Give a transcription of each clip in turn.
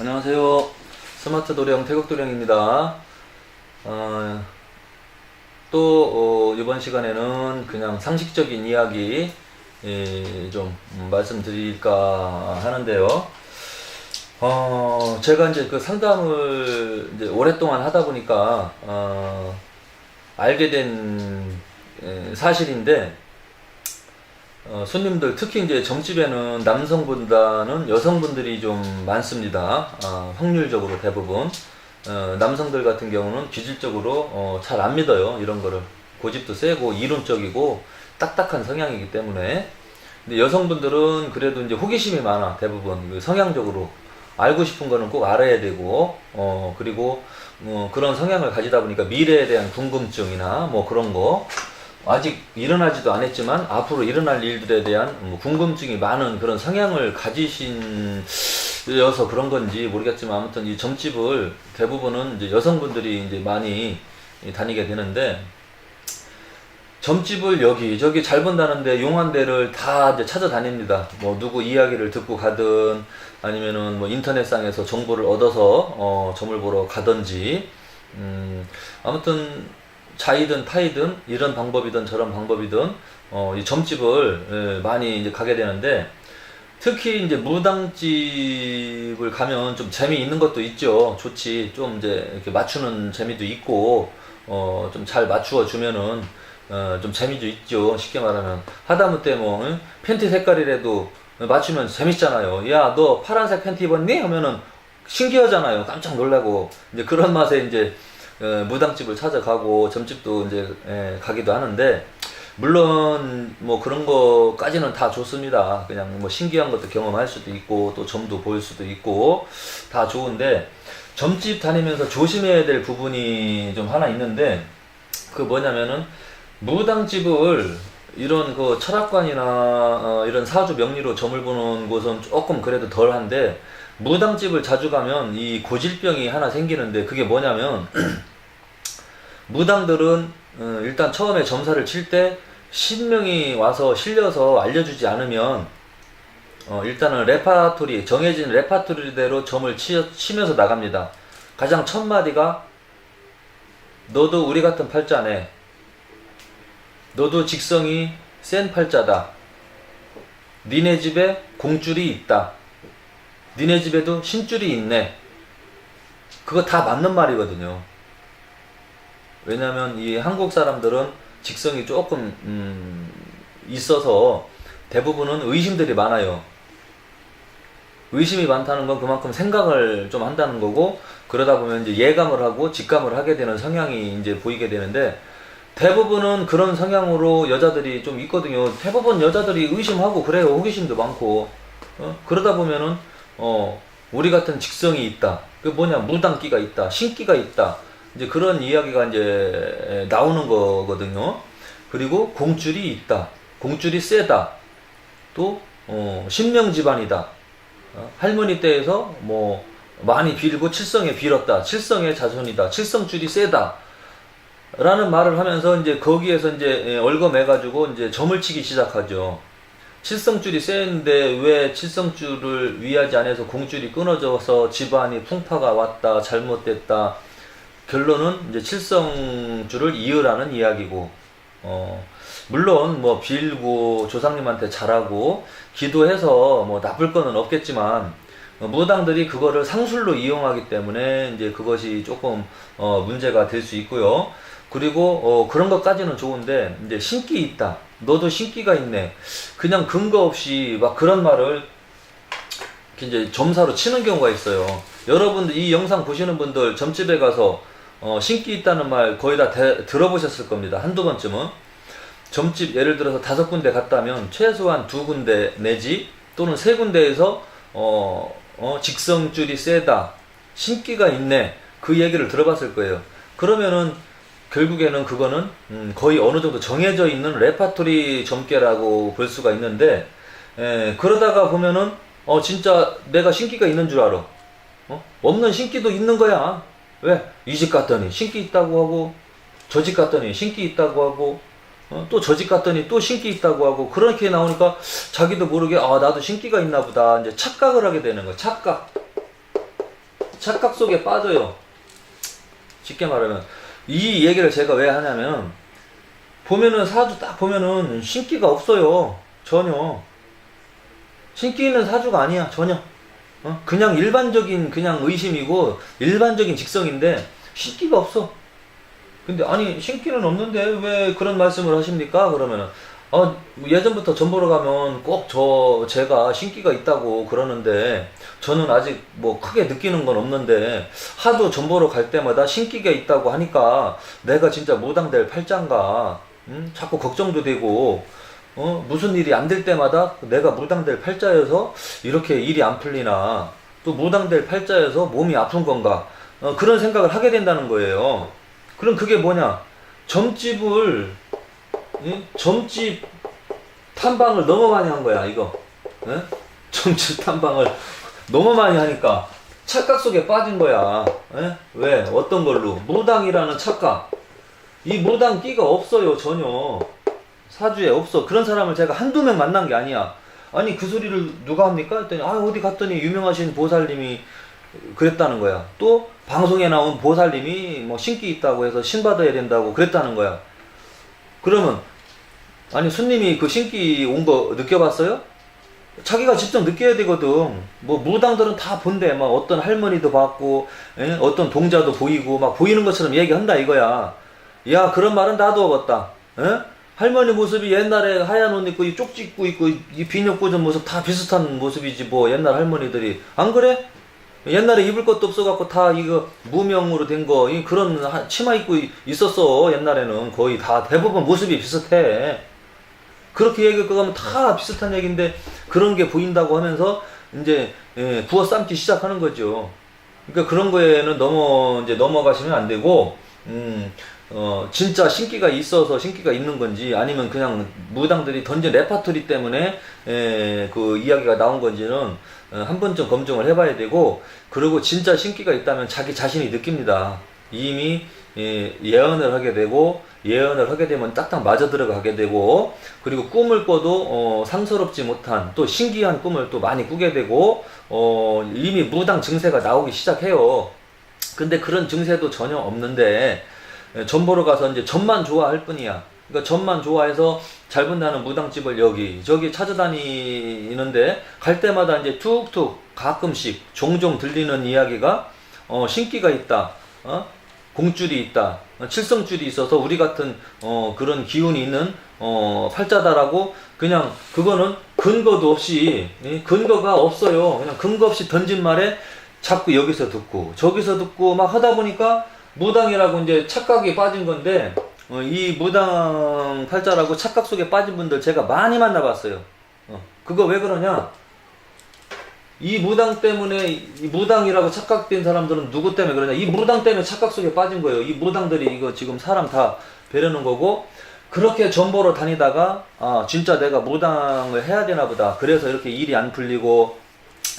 안녕하세요. 스마트 도령 태국 도령입니다. 어, 또 어, 이번 시간에는 그냥 상식적인 이야기 예, 좀 음, 말씀드릴까 하는데요. 어, 제가 이제 그 상담을 이제 오랫동안 하다 보니까 어, 알게 된 예, 사실인데 어, 손님들 특히 이제 점집에는 남성보다는 여성분들이 좀 많습니다. 아, 확률적으로 대부분. 어, 남성들 같은 경우는 기질적으로 어, 잘 안 믿어요. 이런 거를. 고집도 세고 이론적이고 딱딱한 성향이기 때문에. 근데 여성분들은 그래도 이제 호기심이 많아 대부분. 그 성향적으로. 알고 싶은 거는 꼭 알아야 되고 어 그리고 뭐 그런 성향을 가지다 보니까 미래에 대한 궁금증이나 뭐 그런 거 아직 일어나지도 않았지만 앞으로 일어날 일들에 대한 뭐 궁금증이 많은 그런 성향을 가지신 여서 그런 건지 모르겠지만 아무튼 이 점집을 대부분은 이제 여성분들이 이제 많이 다니게 되는데 점집을 여기저기 잘 본다는데 용한 데를 다 이제 찾아다닙니다. 뭐 누구 이야기를 듣고 가든 아니면은 뭐 인터넷상에서 정보를 얻어서 어 점을 보러 가든지 음 아무튼 자이든 타이든 이런 방법이든 저런 방법이든 어 이 점집을 예, 많이 이제 가게 되는데 특히 이제 무당집을 가면 좀 재미있는 것도 있죠. 좋지. 좀 이제 이렇게 맞추는 재미도 있고, 어, 좀 잘 맞추어 주면은, 어, 좀 재미도 있죠. 쉽게 말하면. 하다못해 뭐, 응? 팬티 색깔이라도 맞추면 재밌잖아요. 야, 너 파란색 팬티 입었니? 하면은 신기하잖아요. 깜짝 놀라고. 이제 그런 맛에 이제, 어, 무당집을 찾아가고, 점집도 이제, 예, 가기도 하는데, 물론 뭐 그런 거까지는 다 좋습니다. 그냥 뭐 신기한 것도 경험할 수도 있고 또 점도 보일 수도 있고 다 좋은데 점집 다니면서 조심해야 될 부분이 좀 하나 있는데 그 뭐냐면은 무당집을 이런 그 철학관이나 어, 이런 사주 명리로 점을 보는 곳은 조금 그래도 덜한데 무당집을 자주 가면 이 고질병이 하나 생기는데 그게 뭐냐면 무당들은 어, 일단 처음에 점사를 칠 때 신명이 와서 실려서 알려주지 않으면 어, 일단은 레파토리 정해진 레파토리대로 점을 치, 치면서 나갑니다. 가장 첫 마디가 너도 우리 같은 팔자네. 너도 직성이 센 팔자다. 니네 집에 공줄이 있다. 니네 집에도 신줄이 있네. 그거 다 맞는 말이거든요. 왜냐면 이 한국 사람들은 직성이 조금 음, 있어서 대부분은 의심들이 많아요. 의심이 많다는 건 그만큼 생각을 좀 한다는 거고 그러다 보면 이제 예감을 하고 직감을 하게 되는 성향이 이제 보이게 되는데 대부분은 그런 성향으로 여자들이 좀 있거든요. 대부분 여자들이 의심하고 그래요. 호기심도 많고 어? 그러다 보면은 어 우리 같은 직성이 있다. 그 뭐냐 무당기가 있다. 신기가 있다. 이제 그런 이야기가 이제 나오는 거거든요. 그리고 공줄이 있다. 공줄이 세다. 또 어, 신명 집안이다. 어, 할머니 때에서 뭐 많이 빌고 칠성에 빌었다. 칠성의 자손이다. 칠성줄이 세다. 라는 말을 하면서 이제 거기에서 이제 얼거매 가지고 이제 점을 치기 시작하죠. 칠성줄이 세는데 왜 칠성줄을 위하지 않아서 공줄이 끊어져서 집안이 풍파가 왔다. 잘못됐다. 결론은 이제 칠성줄을 이으라는 이야기고, 어, 물론 뭐 빌고 조상님한테 잘하고 기도해서 뭐 나쁠 거는 없겠지만, 어, 무당들이 그거를 상술로 이용하기 때문에 이제 그것이 조금 어, 문제가 될 수 있고요. 그리고 어, 그런 것까지는 좋은데 이제 신기 있다. 너도 신기가 있네. 그냥 근거 없이 막 그런 말을 이제 점사로 치는 경우가 있어요. 여러분들 이 영상 보시는 분들 점집에 가서 어, 신기 있다는 말 거의 다 대- 들어보셨을 겁니다. 한두 번쯤은. 점집 예를 들어서 다섯 군데 갔다면 최소한 두 군데 내지 또는 세 군데에서 어, 어, 직성줄이 세다. 신기가 있네. 그 얘기를 들어봤을 거예요. 그러면은 결국에는 그거는 음, 거의 어느 정도 정해져 있는 레파토리 점괘라고 볼 수가 있는데 에, 그러다가 보면은 어 진짜 내가 신기가 있는 줄 알아. 어? 없는 신기도 있는 거야. 왜? 이 집 갔더니 신기 있다고 하고 저 집 갔더니 신기 있다고 하고 어? 또 저 집 갔더니 또 신기 있다고 하고 그렇게 나오니까 자기도 모르게 아 나도 신기가 있나 보다 이제 착각을 하게 되는 거야 착각 착각 속에 빠져요. 쉽게 말하면 이 얘기를 제가 왜 하냐면 보면은 사주 딱 보면은 신기가 없어요. 전혀. 신기 있는 사주가 아니야. 전혀. 어? 그냥 일반적인 그냥 의심이고 일반적인 직성인데 신기가 없어. 근데 아니 신기는 없는데 왜 그런 말씀을 하십니까? 그러면은 어, 예전부터 전 보러 가면 꼭 저 제가 신기가 있다고 그러는데 저는 아직 뭐 크게 느끼는 건 없는데 하도 전 보러 갈 때마다 신기가 있다고 하니까 내가 진짜 무당될 팔짱가 음? 자꾸 걱정도 되고 어? 무슨 일이 안 될 때마다 내가 무당될 팔자여서 이렇게 일이 안 풀리나 또 무당될 팔자여서 몸이 아픈 건가 어, 그런 생각을 하게 된다는 거예요. 그럼 그게 뭐냐? 점집을 예? 점집 탐방을 너무 많이 한 거야 이거. 예? 점집 탐방을 너무 많이 하니까 착각 속에 빠진 거야. 예? 왜? 어떤 걸로? 무당이라는 착각. 이 무당 끼가 없어요 전혀. 사주에 없어. 그런 사람을 제가 한두 명 만난 게 아니야. 아니 그 소리를 누가 합니까? 했더니 아 어디 갔더니 유명하신 보살님이 그랬다는 거야. 또 방송에 나온 보살님이 뭐 신기 있다고 해서 신 받아야 된다고 그랬다는 거야. 그러면 아니 손님이 그 신기 온 거 느껴봤어요? 자기가 직접 느껴야 되거든. 뭐 무당들은 다 본대. 막 어떤 할머니도 봤고, 예? 어떤 동자도 보이고, 막 보이는 것처럼 얘기한다 이거야. 야 그런 말은 나도 어봤다. 예? 할머니 모습이 옛날에 하얀 옷 입고 이 쪽지 입고 있고 이 비녀 꽂은 모습 다 비슷한 모습이지 뭐 옛날 할머니들이. 안 그래? 옛날에 입을 것도 없어갖고 다 이거 무명으로 된거이 그런 하- 치마 입고 이- 있었어 옛날에는. 거의 다 대부분 모습이 비슷해. 그렇게 얘기할 거 가면 다 비슷한 얘기인데 그런 게 보인다고 하면서 이제 예, 부어 삶기 시작하는 거죠. 그러니까 그런 거에는 넘어 이제 넘어가시면 안 되고 음, 어, 진짜 신기가 있어서 신기가 있는 건지 아니면 그냥 무당들이 던진 레파토리 때문에 에, 그 이야기가 나온 건지는 어, 한 번쯤 검증을 해봐야 되고 그리고 진짜 신기가 있다면 자기 자신이 느낍니다. 이미 예, 예언을 하게 되고 예언을 하게 되면 딱딱 맞아 들어가게 되고 그리고 꿈을 꿔도 어, 상스럽지 못한 또 신기한 꿈을 또 많이 꾸게 되고 어, 이미 무당 증세가 나오기 시작해요. 근데 그런 증세도 전혀 없는데 예, 전 보러 가서 이제 전만 좋아할 뿐이야. 그러니까 전만 좋아해서 잘 본다는 무당집을 여기 저기 찾아다니는데 갈 때마다 이제 툭툭 가끔씩 종종 들리는 이야기가 어 신기가 있다. 어? 공줄이 있다. 어, 칠성줄이 있어서 우리 같은 어 그런 기운이 있는 어 팔자다라고 그냥 그거는 근거도 없이 예, 근거가 없어요. 그냥 근거 없이 던진 말에 자꾸 여기서 듣고 저기서 듣고 막 하다 보니까 무당이라고 이제 착각에 빠진 건데 어, 이 무당 팔자라고 착각 속에 빠진 분들 제가 많이 만나봤어요. 어, 그거 왜 그러냐? 이 무당 때문에 이 무당이라고 착각된 사람들은 누구 때문에 그러냐? 이 무당 때문에 착각 속에 빠진 거예요. 이 무당들이 이거 지금 사람 다 배려는 거고 그렇게 전보로 다니다가 아 진짜 내가 무당을 해야 되나 보다. 그래서 이렇게 일이 안 풀리고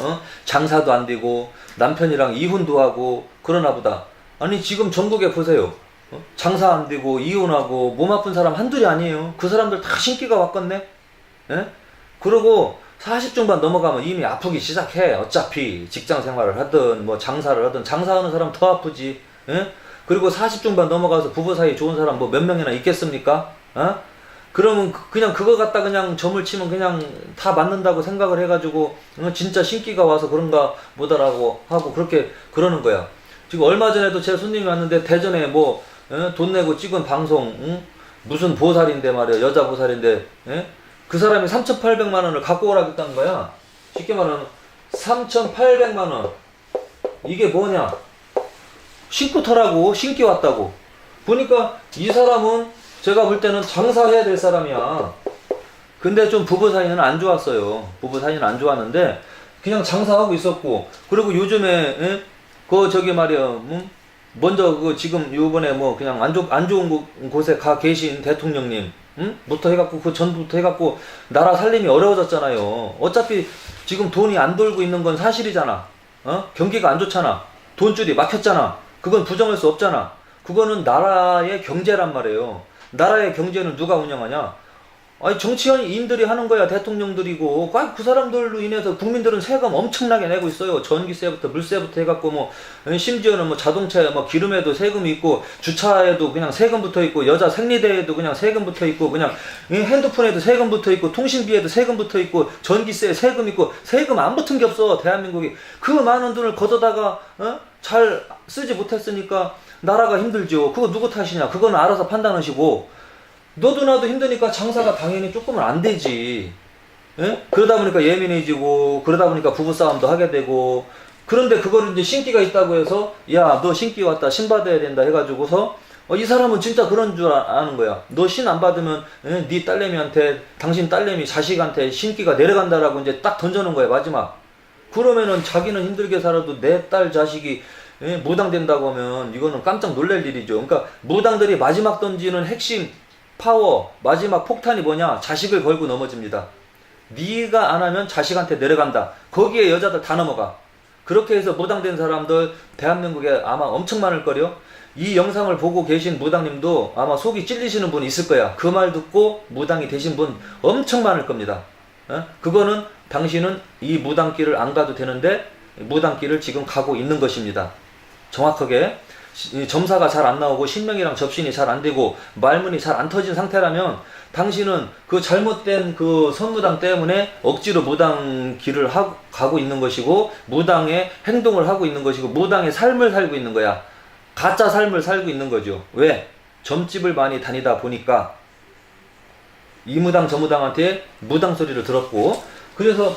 어? 장사도 안 되고 남편이랑 이혼도 하고 그러나 보다. 아니 지금 전국에 보세요. 어? 장사 안 되고 이혼하고 몸 아픈 사람 한둘이 아니에요. 그 사람들 다 신기가 왔겠네. 예? 그리고 40 중반 넘어가면 이미 아프기 시작해. 어차피 직장 생활을 하든 뭐 장사를 하든 장사하는 사람 더 아프지. 예? 그리고 40 중반 넘어가서 부부 사이 좋은 사람 뭐 몇 명이나 있겠습니까? 어? 그러면 그- 그냥 그거 갖다 그냥 점을 치면 그냥 다 맞는다고 생각을 해가지고 어, 진짜 신기가 와서 그런가 보다라고 하고 그렇게 그러는 거야. 지금 얼마 전에도 제 손님이 왔는데 대전에 뭐 돈 내고 찍은 방송 응? 무슨 보살인데 말이야 여자 보살인데 예? 그 사람이 3,800만 원을 갖고 오라겠다는 거야. 쉽게 말하면 3,800만 원 이게 뭐냐? 신고 타라고 신기 왔다고 보니까 이 사람은 제가 볼 때는 장사해야 될 사람이야. 근데 좀 부부 사이는 안 좋았어요. 부부 사이는 안 좋았는데 그냥 장사하고 있었고 그리고 요즘에 예? 그 저기 말이야 음? 먼저 그 지금 요번에 뭐 그냥 안, 좋, 안 좋은 곳- 곳에 가 계신 대통령님 음? 부터 해갖고 그 전부터 해갖고 나라 살림이 어려워졌잖아요. 어차피 지금 돈이 안 돌고 있는 건 사실이잖아. 어? 경기가 안 좋잖아. 돈줄이 막혔잖아. 그건 부정할 수 없잖아. 그거는 나라의 경제란 말이에요. 나라의 경제는 누가 운영하냐? 아니 정치인들이 하는 거야 대통령들이고. 아니, 그 사람들로 인해서 국민들은 세금 엄청나게 내고 있어요. 전기세부터 물세부터 해갖고 뭐 심지어는 뭐 자동차에 뭐 기름에도 세금이 있고 주차에도 그냥 세금 붙어 있고 여자 생리대에도 그냥 세금 붙어 있고 그냥 이 핸드폰에도 세금 붙어 있고 통신비에도 세금 붙어 있고 전기세에 세금 있고 세금 안 붙은 게 없어 대한민국이. 그 많은 돈을 걷어다가 어? 잘 쓰지 못했으니까 나라가 힘들죠. 그거 누구 탓이냐? 그거는 알아서 판단하시고 너도 나도 힘드니까 장사가 당연히 조금은 안 되지. 예? 그러다 보니까 예민해지고, 그러다 보니까 부부싸움도 하게 되고, 그런데 그거를 이제 신기가 있다고 해서, 야, 너 신기 왔다, 신 받아야 된다 해가지고서, 어, 이 사람은 진짜 그런 줄 아- 아는 거야. 너 신 안 받으면, 예? 네 딸내미한테, 당신 딸내미 자식한테 신기가 내려간다라고 이제 딱 던져놓은 거야, 마지막. 그러면은 자기는 힘들게 살아도 내 딸 자식이 예? 무당된다고 하면 이거는 깜짝 놀랄 일이죠. 그러니까 무당들이 마지막 던지는 핵심 파워 마지막 폭탄이 뭐냐? 자식을 걸고 넘어집니다. 네가 안 하면 자식한테 내려간다. 거기에 여자들 다 넘어가. 그렇게 해서 무당된 사람들 대한민국에 아마 엄청 많을 거요. 이 영상을 보고 계신 무당님도 아마 속이 찔리시는 분이 있을 거야. 그 말 듣고 무당이 되신 분 엄청 많을 겁니다. 어? 그거는 당신은 이 무당길을 안 가도 되는데 무당길을 지금 가고 있는 것입니다. 정확하게 점사가 잘 안 나오고 신명이랑 접신이 잘 안 되고 말문이 잘 안 터진 상태라면 당신은 그 잘못된 그 선무당 때문에 억지로 무당 길을 하, 가고 있는 것이고 무당의 행동을 하고 있는 것이고 무당의 삶을 살고 있는 거야. 가짜 삶을 살고 있는 거죠. 왜? 점집을 많이 다니다 보니까 이 무당 저 무당한테 무당 소리를 들었고 그래서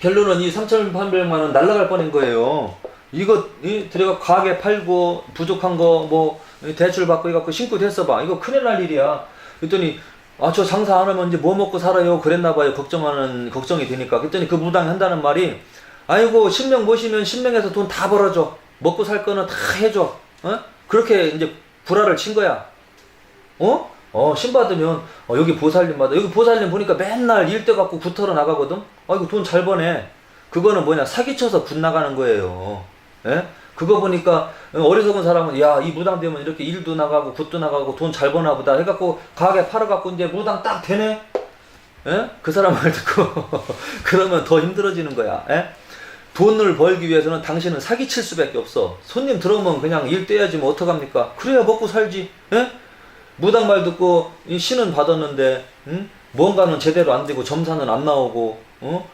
결론은 이 3,800만 원 날라갈 뻔한 거예요. 이거 이 들어가 가게 팔고 부족한 거 뭐 대출 받고 이갖고 신고 됐어 봐. 이거 큰일 날 일이야. 그랬더니 아 저 장사 안 하면 이제 뭐 먹고 살아요. 그랬나 봐요. 걱정하는 걱정이 되니까. 그랬더니 그 무당이 한다는 말이 아이고 신명 모시면 신명에서 돈 다 벌어줘. 먹고 살 거는 다 해줘. 어? 그렇게 이제 불화를 친 거야. 어? 어, 신 받으면, 어, 여기 보살님 받아. 여기 보살님 보니까 맨날 일대 갖고 구터러 나가거든? 아이고, 돈 잘 버네. 그거는 뭐냐, 사기쳐서 굿 나가는 거예요. 예? 그거 보니까 어리석은 사람은, 야, 이 무당 되면 이렇게 일도 나가고 굿도 나가고 돈 잘 버나 보다. 해갖고, 가게 팔아갖고 이제 무당 딱 되네? 예? 그 사람 말 듣고, 그러면 더 힘들어지는 거야. 예? 돈을 벌기 위해서는 당신은 사기칠 수밖에 없어. 손님 들어오면 그냥 일 떼야지 뭐 어떡합니까? 그래야 먹고 살지. 예? 무당 말 듣고 이 신은 받았는데 응? 뭔가는 제대로 안 되고 점사는 안 나오고 어?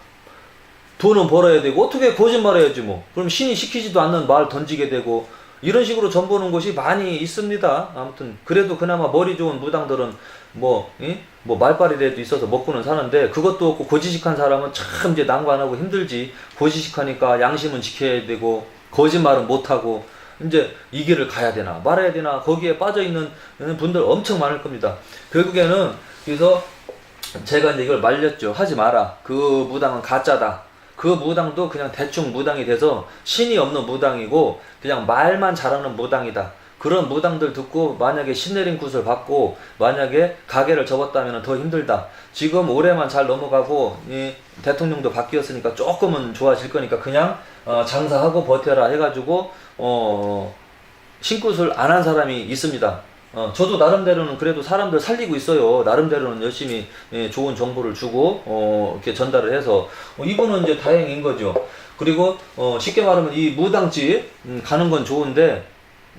돈은 벌어야 되고 어떻게 거짓말해야지 뭐 그럼 신이 시키지도 않는 말 던지게 되고 이런 식으로 전 보는 곳이 많이 있습니다 아무튼 그래도 그나마 머리 좋은 무당들은 뭐, 이? 뭐 말빨이라도 있어서 먹고는 사는데 그것도 없고 고지식한 사람은 참 이제 난관하고 힘들지 고지식하니까 양심은 지켜야 되고 거짓말은 못하고 이제 이 길을 가야 되나 말아야 되나 거기에 빠져 있는 분들 엄청 많을 겁니다. 결국에는 그래서 제가 이제 이걸 말렸죠. 하지 마라. 그 무당은 가짜다. 그 무당도 그냥 대충 무당이 돼서 신이 없는 무당이고 그냥 말만 잘하는 무당이다. 그런 무당들 듣고 만약에 신내린 굿을 받고 만약에 가게를 접었다면 더 힘들다. 지금 올해만 잘 넘어가고 이 대통령도 바뀌었으니까 조금은 좋아질 거니까 그냥 어, 장사하고 버텨라 해가지고 어, 신굿을 안 한 사람이 있습니다. 어, 저도 나름대로는 그래도 사람들 살리고 있어요. 나름대로는 열심히 예, 좋은 정보를 주고 어, 이렇게 전달을 해서 어, 이거는 이제 다행인 거죠. 그리고 어, 쉽게 말하면 이 무당집 음, 가는 건 좋은데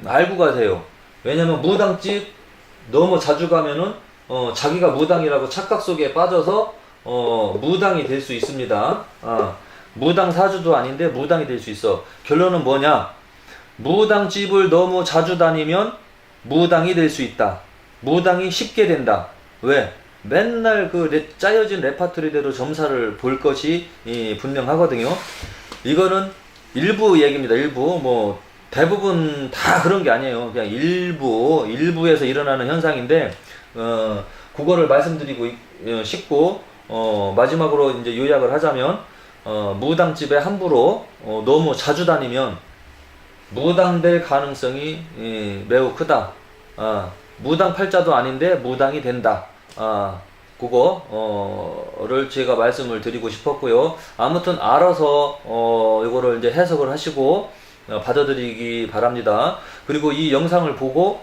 알고 가세요. 왜냐면 무당집 너무 자주 가면은 어, 자기가 무당이라고 착각 속에 빠져서 어, 무당이 될 수 있습니다. 아, 무당 사주도 아닌데 무당이 될 수 있어. 결론은 뭐냐? 무당집을 너무 자주 다니면 무당이 될 수 있다. 무당이 쉽게 된다. 왜? 맨날 그 레- 짜여진 레파토리대로 점사를 볼 것이 이, 분명하거든요. 이거는 일부 얘기입니다. 일부 뭐 대부분 다 그런 게 아니에요. 그냥 일부 일부에서 일어나는 현상인데 어, 그거를 말씀드리고 있- 어, 싶고 어, 마지막으로 이제 요약을 하자면 어, 무당집에 함부로 어, 너무 자주 다니면 무당될 가능성이 예, 매우 크다. 아, 무당 팔자도 아닌데 무당이 된다. 아, 그거 어를 제가 말씀을 드리고 싶었고요. 아무튼 알아서 어 이거를 이제 해석을 하시고 어, 받아들이기 바랍니다. 그리고 이 영상을 보고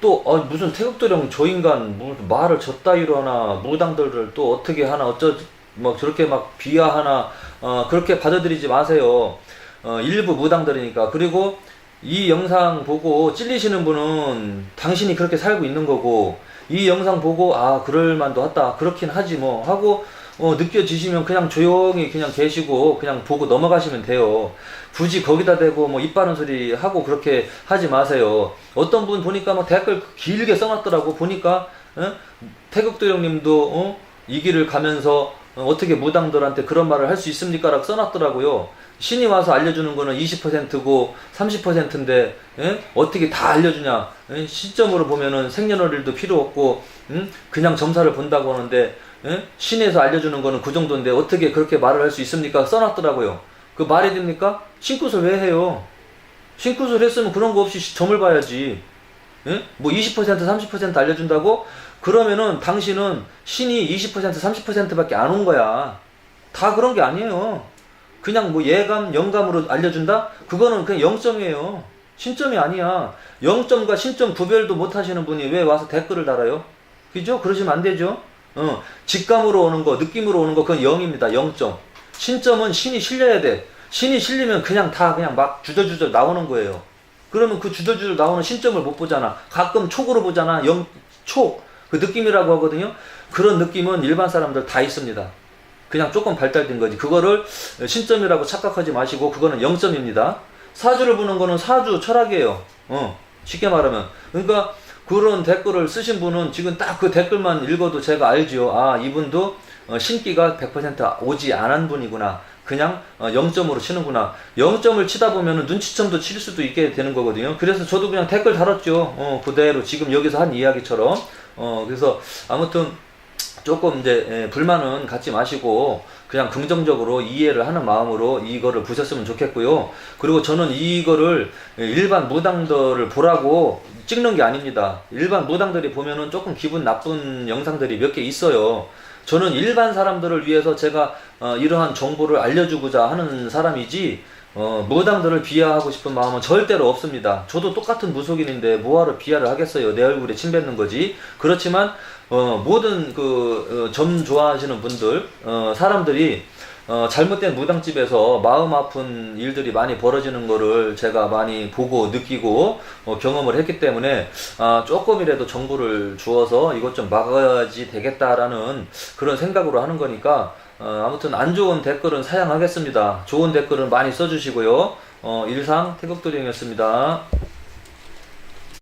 또 어, 무슨 태극도령 저 인간 뭐 말을 졌다이로 하나 무당들을 또 어떻게 하나 어쩌 뭐 저렇게 막 비하하나 어, 그렇게 받아들이지 마세요. 어, 일부 무당들이니까 그리고 이 영상 보고 찔리시는 분은 당신이 그렇게 살고 있는 거고 이 영상 보고 아 그럴 만도 하다 그렇긴 하지 뭐 하고 어, 느껴지시면 그냥 조용히 그냥 계시고 그냥 보고 넘어가시면 돼요. 굳이 거기다 대고 뭐입 바른 소리 하고 그렇게 하지 마세요. 어떤 분 보니까 뭐 댓글 길게 써놨더라고 보니까 어? 태극도 형님도 어? 이 길을 가면서 어, 어떻게 무당들한테 그런 말을 할 수 있습니까라고 써놨더라고요. 신이 와서 알려주는 거는 20%고 30%인데 예? 어떻게 다 알려주냐? 예? 시점으로 보면은 생년월일도 필요 없고 음? 그냥 점사를 본다고 하는데 예? 신에서 알려주는 거는 그 정도인데 어떻게 그렇게 말을 할 수 있습니까? 써놨더라고요. 그 말이 됩니까? 신굿을 왜 해요? 신굿을 했으면 그런 거 없이 시- 점을 봐야지. 예? 뭐20% 30% 알려준다고? 그러면은 당신은 신이 20% 30%밖에 안 온 거야. 다 그런 게 아니에요. 그냥 뭐 예감, 영감으로 알려준다? 그거는 그냥 0점이에요. 신점이 아니야. 0점과 신점 구별도 못 하시는 분이 왜 와서 댓글을 달아요? 그죠? 그러시면 안 되죠? 어, 직감으로 오는 거, 느낌으로 오는 거, 그건 0입니다. 0점. 신점은 신이 실려야 돼. 신이 실리면 그냥 다 그냥 막 주저주저 나오는 거예요. 그러면 그 주저주저 나오는 신점을 못 보잖아. 가끔 촉으로 보잖아. 영, 촉. 그 느낌이라고 하거든요. 그런 느낌은 일반 사람들 다 있습니다. 그냥 조금 발달된 거지. 그거를 신점이라고 착각하지 마시고 그거는 0점입니다. 사주를 보는 거는 사주 철학이에요. 어, 쉽게 말하면. 그러니까 그런 댓글을 쓰신 분은 지금 딱 그 댓글만 읽어도 제가 알죠. 아, 이분도 어, 신기가 100% 오지 않은 분이구나. 그냥 어, 0점으로 치는구나. 0점을 치다 보면은 눈치점도 칠 수도 있게 되는 거거든요. 그래서 저도 그냥 댓글 달았죠. 어, 그대로 지금 여기서 한 이야기처럼. 어, 그래서 아무튼 조금 이제 예, 불만은 갖지 마시고 그냥 긍정적으로 이해를 하는 마음으로 이거를 보셨으면 좋겠고요. 그리고 저는 이거를 예, 일반 무당들을 보라고 찍는 게 아닙니다. 일반 무당들이 보면은 조금 기분 나쁜 영상들이 몇 개 있어요. 저는 일반 사람들을 위해서 제가 어, 이러한 정보를 알려주고자 하는 사람이지 어, 무당들을 비하하고 싶은 마음은 절대로 없습니다. 저도 똑같은 무속인인데 뭐하러 비하를 하겠어요. 내 얼굴에 침 뱉는 거지. 그렇지만 어, 모든 그점 좋아하시는 분들 어, 사람들이 어, 잘못된 무당집에서 마음 아픈 일들이 많이 벌어지는 거를 제가 많이 보고 느끼고 어, 경험을 했기 때문에 아, 조금이라도 정보를 주어서 이것 좀 막아야지 되겠다라는 그런 생각으로 하는 거니까 어, 아무튼 안 좋은 댓글은 사양하겠습니다. 좋은 댓글은 많이 써주시고요. 어, 일상 태극도령이었습니다.